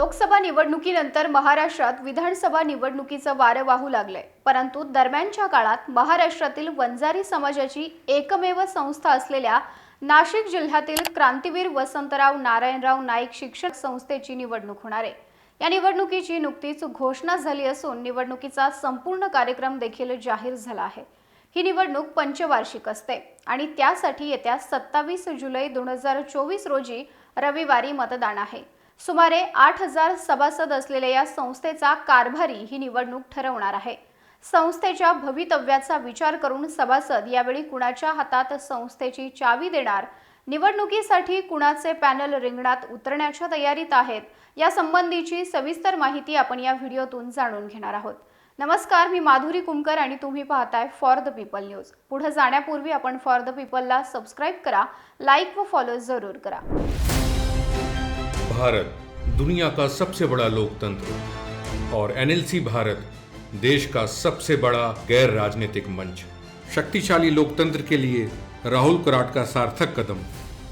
लोकसभा निवडणुकीनंतर महाराष्ट्रात विधानसभा निवडणुकीचं वारं वाहू लागलंय. परंतु दरम्यानच्या काळात महाराष्ट्रातील वंजारी समाजाची एकमेव संस्था असलेल्या नाशिक जिल्ह्यातील क्रांतीवीर वसंतराव नारायणराव नाईक शिक्षक संस्थेची निवडणूक होणार आहे. या निवडणुकीची नुकतीच घोषणा झाली असून निवडणुकीचा संपूर्ण कार्यक्रम देखील जाहीर झाला आहे. ही निवडणूक पंचवार्षिक असते आणि त्यासाठी येत्या सत्तावीस जुलै दोन हजार चोवीस रोजी रविवारी मतदान आहे. सुमारे आठ हजार सभासद असलेल्या या संस्थेचा कारभारी ही निवडणूक ठरवणार आहे. संस्थेच्या भवितव्याचा विचार करून सभासद यावेळी कुणाच्या हातात संस्थेची चावी देणार निवडणुकीसाठी कुणाचे पॅनल रिंगणात उतरण्याच्या तयारीत आहेत या संबंधीची सविस्तर माहिती आपण या व्हिडिओतून जाणून घेणार आहोत. नमस्कार मी माधुरी कुमकर आणि तुम्ही पाहताय फॉर द पीपल न्यूज पुढे जाण्यापूर्वी आपण फॉर द पीपलला सबस्क्राईब करा लाईक व फॉलो जरूर करा. भारत दुनिया का सबसे बड़ा लोकतंत्र और एनएलसी भारत देश का सबसे बड़ा गैर राजनीतिक मंच। शक्तिशाली लोकतंत्र के लिए राहुल कराट का सार्थक कदम।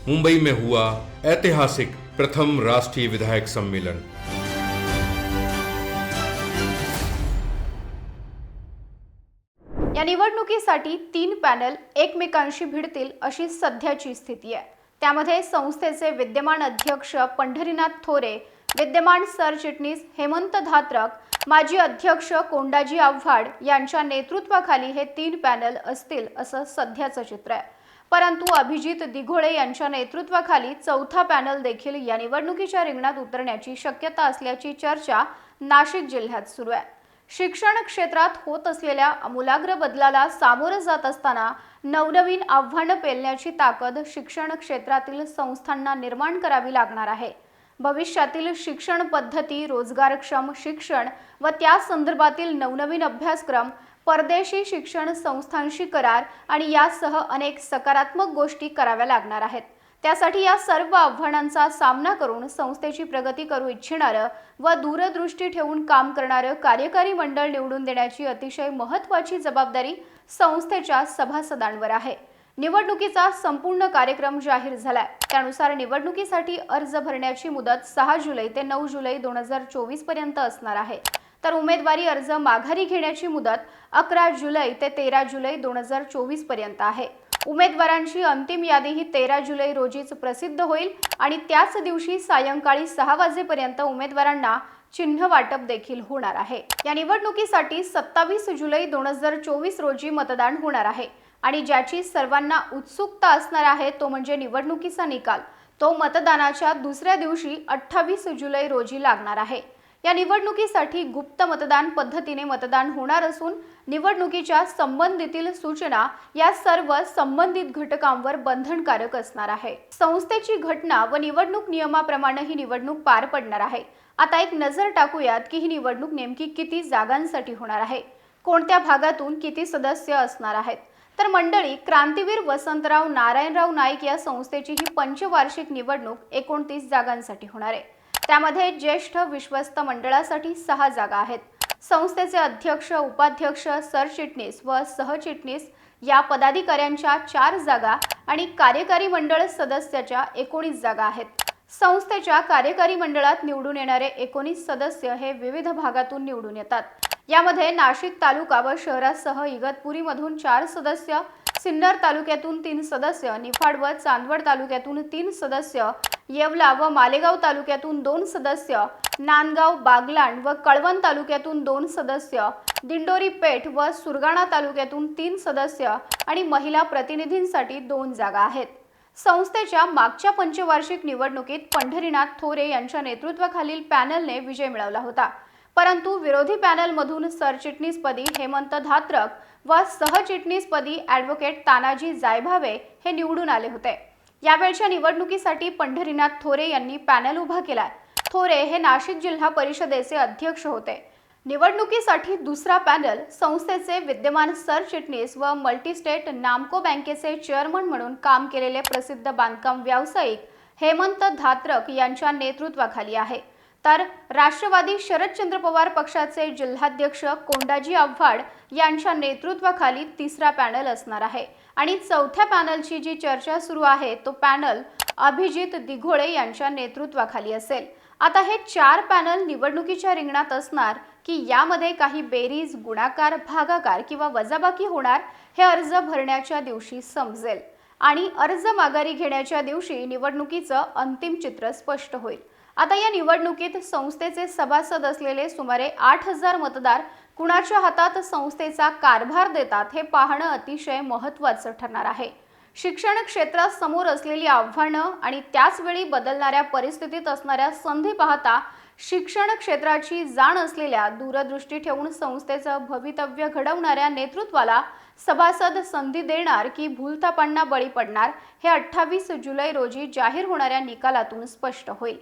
मुंबई में हुआ ऐतिहासिक प्रथम राष्ट्रीय विधायक सम्मेलन। या निवडणुकीसाठी तीन पॅनल एकमेकांशी भिडतील अशी सध्याची स्थिती आहे. त्यामध्ये संस्थेचे विद्यमान अध्यक्ष पंढरीनाथ थोरे विद्यमान सरचिटणीस हेमंत धात्रक माजी अध्यक्ष कोंडाजी आव्हाड यांच्या नेतृत्वाखाली हे तीन पॅनल असतील असं सध्याचं चित्र आहे. परंतु अभिजित दिघोळे यांच्या नेतृत्वाखाली चौथा पॅनल देखील या निवडणुकीच्या रिंगणात उतरण्याची शक्यता असल्याची चर्चा नाशिक जिल्ह्यात सुरू आहे. शिक्षण क्षेत्रात होत असलेल्या आमूलाग्र बदलाला सामोरं जात असताना नवनवीन आव्हानं पेलण्याची ताकद शिक्षण क्षेत्रातील संस्थांना निर्माण करावी लागणार आहे. भविष्यातील शिक्षण पद्धती रोजगारक्षम शिक्षण व त्या संदर्भातील नवनवीन अभ्यासक्रम परदेशी शिक्षण संस्थांशी करार आणि यासह अनेक सकारात्मक गोष्टी कराव्या लागणार आहेत. त्यासाठी या सर्व आव्हानांचा सामना करून संस्थेची प्रगती करू इच्छिणारं व दूरदृष्टी ठेवून काम करणारं कार्यकारी मंडळ निवडून देण्याची अतिशय महत्त्वाची जबाबदारी संस्थेच्या सभासदांवर आहे. निवडणुकीचा संपूर्ण कार्यक्रम जाहीर झालाय. त्यानुसार निवडणुकीसाठी अर्ज भरण्याची मुदत सहा जुलै ते नऊ जुलै दोन हजार चोवीसपर्यंत असणार आहे. तर उमेदवारी अर्ज माघारी घेण्याची मुदत अकरा जुलै ते तेरा जुलै दोन हजार चोवीसपर्यंत आहे. उमेदवारांची अंतिम यादी ही तेरा जुलै रोजीच प्रसिद्ध होईल आणि त्याच दिवशी सायंकाळी सहा वाजेपर्यंत उमेदवारांना चिन्ह वाटप देखील होणार आहे. या निवडणुकीसाठी सत्तावीस जुलै दोन हजार चोवीस रोजी मतदान होणार आहे आणि ज्याची सर्वांना उत्सुकता असणार आहे तो म्हणजे निवडणुकीचा निकाल. तो मतदानाच्या दुसऱ्या दिवशी अठ्ठावीस जुलै रोजी लागणार आहे. या निवडणुकीसाठी गुप्त मतदान पद्धतीने मतदान होणार असून निवडणुकीच्या संबंधितील सूचना या सर्व संबंधित घटकांवर बंधनकारक असणार आहे. संस्थेची घटना व निवडणूक नियमाप्रमाणे ही निवडणूक पार पडणार आहे. आता एक नजर टाकूयात की ही निवडणूक नेमकी किती जागांसाठी होणार आहे. कोणत्या भागातून किती सदस्य असणार आहेत? तर मंडळी क्रांतीवीर वसंतराव नारायणराव नाईक या संस्थेची ही पंचवार्षिक निवडणूक एकोणतीस जागांसाठी होणार आहे. त्यामध्ये ज्येष्ठ विश्वस्त मंडळासाठी सहा जागा आहेत. संस्थेचे अध्यक्ष उपाध्यक्ष सरचिटणीस व सहचिटणीस या पदाधिकाऱ्यांच्या चार जागा आणि कार्यकारी मंडळ सदस्याच्या एकोणीस जागा आहेत. संस्थेच्या कार्यकारी मंडळात निवडून येणारे एकोणीस सदस्य हे विविध भागातून निवडून येतात. यामध्ये नाशिक तालुका व शहरासह इगतपुरीमधून चार सदस्य सिन्नर तालुक्यातून तीन सदस्य निफाड व चांदवड तालुक्यातून तीन सदस्य येवला व मालेगाव तालुक्यातून दोन सदस्य नांदगाव बागलाण व कळवण तालुक्यातून दोन सदस्य दिंडोरी पेठ व सुरगाणा तालुक्यातून तीन सदस्य आणि महिला प्रतिनिधींसाठी दोन जागा आहेत. संस्थेच्या मागच्या पंचवार्षिक निवडणुकीत पंढरीनाथ थोरे यांच्या नेतृत्वाखालील पॅनलने विजय मिळवला होता. परंतु विरोधी पॅनलमधून सरचिटणीसपदी हेमंत धात्रक व सहचिटणीसपदी ॲडव्होकेट तानाजी जायभावे हे निवडून आले होते. यावेळच्या निवडणुकीसाठी पंढरीनाथ थोरे यांनी पॅनल उभा केलाय. थोरे हे नाशिक जिल्हा परिषदेचे अध्यक्ष होते. निवडणुकीसाठी दुसरा पॅनल संस्थेचे विद्यमान सरचिटणीस व मल्टीस्टेट नामको बँकेचे चेअरमन म्हणून काम केलेले प्रसिद्ध बांधकाम व्यावसायिक हेमंत धात्रक यांच्या नेतृत्वाखाली आहे. तर राष्ट्रवादी शरदचंद्र पवार पक्षाचे जिल्हाध्यक्ष कोंडाजी आव्हाड यांच्या नेतृत्वाखाली तिसरा पॅनल असणार आहे. आणि चौथ्या पॅनलची जी चर्चा सुरू आहे तो पॅनल अभिजित दिघोळे यांच्या नेतृत्वाखाली असेल. आता हे चार पॅनल निवडणुकीच्या रिंगणात असणार की यामध्ये काही बेरीज गुणाकार भागाकार किंवा वजाबाकी होणार हे अर्ज भरण्याच्या दिवशी समजेल. आणि अर्ज माघारी घेण्याच्या दिवशी निवडणुकीचं अंतिम चित्र स्पष्ट होईल. आता या निवडणुकीत संस्थेचे सभासद असलेले सुमारे आठ हजार मतदार कुणाच्या हातात संस्थेचा कारभार देतात हे पाहणं अतिशय महत्त्वाचं ठरणार आहे. शिक्षण क्षेत्रात समोर असलेली आव्हानं आणि त्याचवेळी बदलणाऱ्या परिस्थितीत असणाऱ्या संधी पाहता शिक्षण क्षेत्राची जाण असलेल्या दूरदृष्टी ठेवून संस्थेचं भवितव्य घडवणाऱ्या नेतृत्वाला सभासद संधी देणार की भूलथापांना बळी पडणार हे अठ्ठावीस जुलै रोजी जाहीर होणाऱ्या निकालातून स्पष्ट होईल.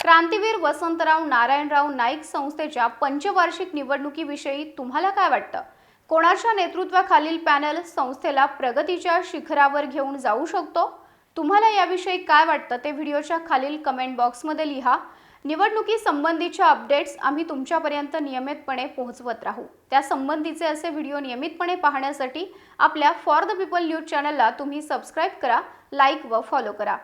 क्रांतीवीर वसंतराव नारायणराव नाईक संस्थेच्या पंचवार्षिक निवडणुकीविषयी तुम्हाला काय वाटतं? कोणाच्या नेतृत्वाखालील पॅनल संस्थेला प्रगतीच्या शिखरावर घेऊन जाऊ शकतो? तुम्हाला याविषयी काय वाटतं? ते व्हिडिओच्या खालील कमेंट बॉक्समध्ये लिहा. निवडणुकी संबंधीच्या अपडेट्स आम्ही तुमच्यापर्यंत नियमितपणे पोहोचवत राहू. त्या संबंधीचे असे व्हिडिओ नियमितपणे पाहण्यासाठी आपल्या फॉर द पीपल न्यूज चॅनलला तुम्ही सबस्क्राईब करा लाईक व फॉलो करा.